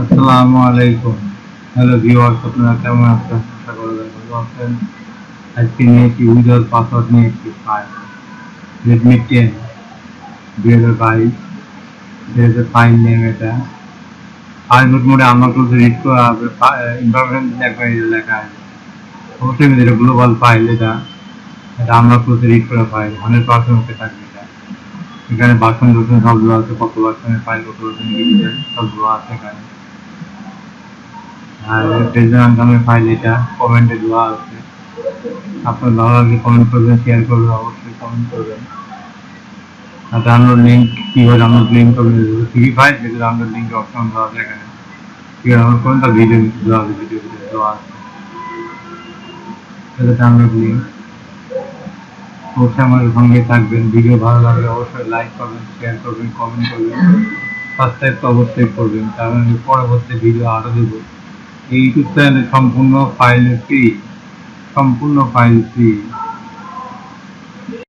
আসসালামু আলাইকুম। Hello viewers, আপনারা কেমন আছেন? আশা করি ভালো আছেন। আজকে নিয়েছি উইডোজ পাসওয়ার্ড নিয়ে একটি ফাইল রেডমি টেন দুই হাজার বাইশ, দুই হাজার ফাইল নেম এটা। ফাইল রুট মোডে আমরা কিন্তু রিড করা হবে। ইনফরমেশন দেখবেন এটা লেখা আছে। অবশ্যই এটা গ্লোবাল ফাইল এটা। এটা আমরা কিন্তু রিড করা ফাইল হান্ড্রেড পার্সেন্ট ওকে থাকবে এটা। এখানে বাসন বাসন সব দেওয়া আছে, কত বাসনের ফাইল কত বাসন সব আছে এখানে। আর নামের ফাইল এটা কমেন্টে দেওয়া আছে। আপনার ভালো লাগলে কমেন্ট করবেন শেয়ার করবেন, অবশ্যই কমেন্ট করবেন। আর ডাউনলোড লিঙ্ক কীভাবে ডাউনলোড লিঙ্ক করবেন ডাউনলোড অপশন দেওয়া আছে এখানে। ভিডিও দেওয়া আছে ভিডিও দেওয়া আছে। ডাউনলোড লিঙ্ক অবশ্যই আমার সঙ্গে থাকবেন। ভিডিও ভালো লাগলে অবশ্যই লাইক করবেন শেয়ার করবেন কমেন্ট করবেন। সাবস্ক্রাইব তো অবশ্যই করবেন, কারণ পরবর্তী ভিডিও আরও দেবো। এই ইউটিউব চ্যানেলে সম্পূর্ণ ফাইল ফ্রি সম্পূর্ণ ফাইল ফ্রি